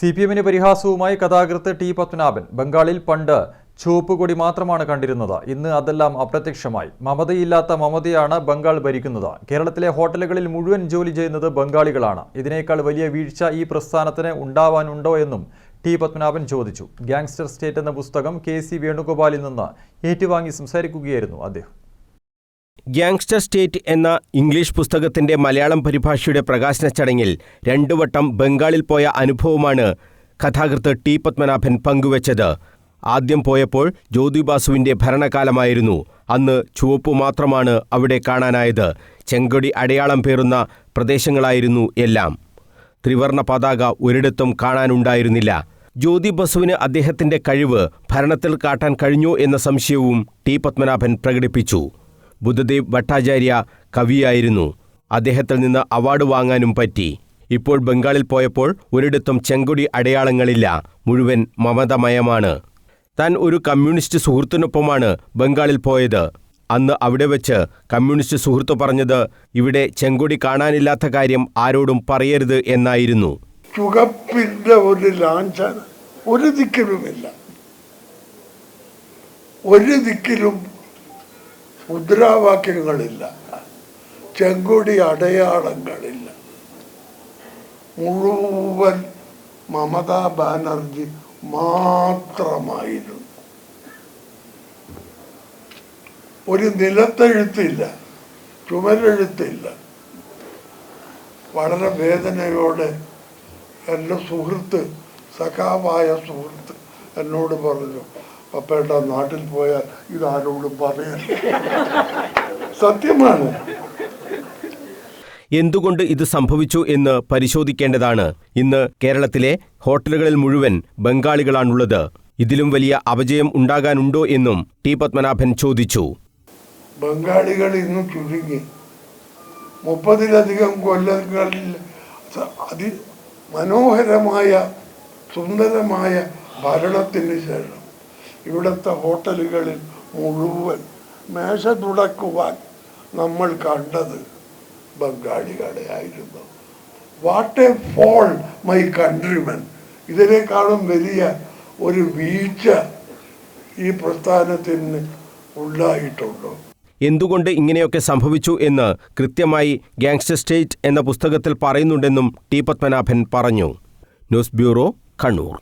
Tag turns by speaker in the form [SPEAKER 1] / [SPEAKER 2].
[SPEAKER 1] C P എമ്മിന് പരിഹാസവുമായി കഥാകൃത്ത് T Padmanabhan ബംഗാളിൽ പണ്ട് ചുവപ്പ് കൊടി മാത്രമാണ് കണ്ടിരുന്നത്. ഇന്ന് അതെല്ലാം അപ്രത്യക്ഷമായി. മമതയില്ലാത്ത മമതയാണ് ബംഗാൾ ഭരിക്കുന്നത്. കേരളത്തിലെ ഹോട്ടലുകളിൽ മുഴുവൻ ജോലി ചെയ്യുന്നത് ബംഗാളികളാണ്. ഇതിനേക്കാൾ വലിയ വീഴ്ച ഈ പ്രസ്ഥാനത്തിന് ഉണ്ടാവാനുണ്ടോ എന്നും ടി പത്മനാഭൻ ചോദിച്ചു. ഗാങ്സ്റ്റർ സ്റ്റേറ്റ് എന്ന പുസ്തകം കെ സി വേണുഗോപാലിൽ നിന്ന് ഏറ്റുവാങ്ങി സംസാരിക്കുകയായിരുന്നു അദ്ദേഹം.
[SPEAKER 2] ഗ്യാങ്സ്റ്റർ സ്റ്റേറ്റ് എന്ന ഇംഗ്ലീഷ് പുസ്തകത്തിന്റെ മലയാളം പരിഭാഷയുടെ പ്രകാശന ചടങ്ങിൽ രണ്ടു വട്ടം ബംഗാളിൽ പോയ അനുഭവമാണ് കഥാകൃത്ത് ടി പത്മനാഭൻ പങ്കുവച്ചത്. ആദ്യം പോയപ്പോൾ ജ്യോതിബാസുവിന്റെ ഭരണകാലമായിരുന്നു. അന്ന് ചുവപ്പ് മാത്രമാണ് അവിടെ കാണാനായത്. ചെങ്കൊടി അടയാളം പേറുന്ന പ്രദേശങ്ങളായിരുന്നു എല്ലാം. ത്രിവർണ പതാക ഒരിടത്തും കാണാനുണ്ടായിരുന്നില്ല. ജ്യോതി ബസുവിന് അദ്ദേഹത്തിന്റെ കഴിവ് ഭരണത്തിൽ കാട്ടാൻ കഴിഞ്ഞു എന്ന സംശയവും ടി പത്മനാഭൻ പ്രകടിപ്പിച്ചു. ബുദ്ധദേവ് ഭട്ടാചാര്യ കവിയായിരുന്നു. അദ്ദേഹത്തിൽ നിന്ന് അവാർഡ് വാങ്ങാനും പറ്റി. ഇപ്പോൾ ബംഗാളിൽ പോയപ്പോൾ ഒരിടത്തും ചെങ്കൊടി അടയാളങ്ങളില്ല. മുഴുവൻ മമതമയമാണ്. താൻ ഒരു കമ്മ്യൂണിസ്റ്റ് സുഹൃത്തിനൊപ്പമാണ് ബംഗാളിൽ പോയത്. അന്ന് അവിടെ വെച്ച് കമ്മ്യൂണിസ്റ്റ് സുഹൃത്ത് പറഞ്ഞത് ഇവിടെ ചെങ്കൊടി കാണാനില്ലാത്ത കാര്യം ആരോടും പറയരുത് എന്നായിരുന്നു.
[SPEAKER 3] ചുകപ്പിന്റെ ഒരു ലാഞ്ചന ഒരു ദിക്കിലുമില്ല. ഒരു ദിക്കിലും മുദ്രാവാക്യങ്ങളില്ല. ചെങ്കൊടി അടയാളങ്ങളില്ല. മുഴുവൻ മമതാ ബാനർജി മാത്രമായിരുന്നു. ഒരു നിലത്തെഴുത്തില്ല ചുമരെഴുത്തില്ല. വളരെ വേദനയോടെ എന്റെ സുഹൃത്ത് സഖാവായ സുഹൃത്ത് എന്നോട് പറഞ്ഞു പപ്പേട്ട നാട്ടിൽ പോയാൽ ഇതാരോടും പറയാൻ. സത്യമാണ്.
[SPEAKER 2] എന്തുകൊണ്ട് ഇത് സംഭവിച്ചു എന്ന് പരിശോധിക്കേണ്ടതാണ്. ഇന്ന് കേരളത്തിലെ ഹോട്ടലുകളിൽ മുഴുവൻ ബംഗാളികളാണുള്ളത്. ഇതിലും വലിയ അപജയം ഉണ്ടാകാനുണ്ടോ എന്നും ടി പത്മനാഭൻ ചോദിച്ചു.
[SPEAKER 3] ബംഗാളികൾ ഇന്ന് ചുരുങ്ങി. മുപ്പതിലധികം കൊല്ലങ്ങളിൽ അതി മനോഹരമായ സുന്ദരമായ ഭരണത്തിന് ശേഷം ഇവിടുത്തെ ഹോട്ടലുകളിൽ മുഴുവൻ മേശ തുടക്കുവാൻ നമ്മൾ കണ്ടത് ബംഗാളികളെ ആയിരുന്നു. What a fall my countrymen ഇതിനേക്കാളും വലിയ ഒരു വീഴ്ച ഈ പ്രസ്ഥാനത്തിന് ഉണ്ടായിട്ടുണ്ടോ?
[SPEAKER 2] എന്തുകൊണ്ട് ഇങ്ങനെയൊക്കെ സംഭവിച്ചു എന്ന് കൃത്യമായി ഗാങ്സ്റ്റർ സ്റ്റേറ്റ് എന്ന പുസ്തകത്തിൽ പറയുന്നുണ്ടെന്നും ടി പത്മനാഭൻ പറഞ്ഞു. News bureau Kannur.